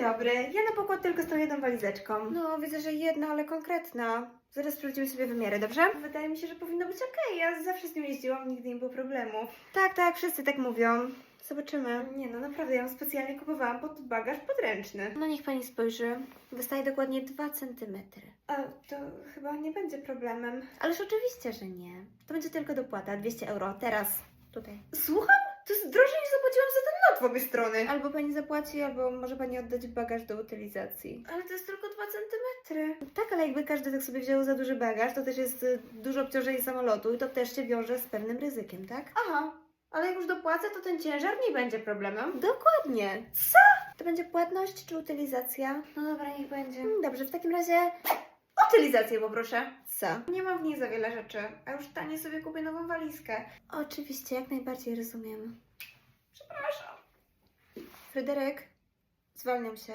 dobry. Ja na pokład tylko z tą jedną walizeczką. No, widzę, że jedna, ale konkretna. Zaraz sprawdzimy sobie wymiary, dobrze? Wydaje mi się, że powinno być okej. Ja zawsze z nią jeździłam, nigdy nie było problemu. Tak, tak, wszyscy tak mówią. Zobaczymy. Nie no, naprawdę, ja ją specjalnie kupowałam pod bagaż podręczny. No niech pani spojrzy. Wystaje dokładnie 2 centymetry. A to chyba nie będzie problemem. Ależ oczywiście, że nie. To będzie tylko dopłata, 200 euro. Teraz, tutaj. Słucham? To jest drożej niż zapłaciłam w obie strony. Albo pani zapłaci, albo może pani oddać bagaż do utylizacji. Ale to jest tylko 2 centymetry. Tak, ale jakby każdy tak sobie wziął za duży bagaż, to też jest y, duże obciążenie samolotu i to też się wiąże z pewnym ryzykiem, tak? Aha. Ale jak już dopłacę, to ten ciężar nie będzie problemem. Dokładnie. Co? To będzie płatność czy utylizacja? No dobra, niech będzie. Dobrze, w takim razie utylizację poproszę. Co? Nie mam w niej za wiele rzeczy, a już tanie sobie kupię nową walizkę. Oczywiście, jak najbardziej rozumiem. Przepraszam. Fryderyk, zwalniam się.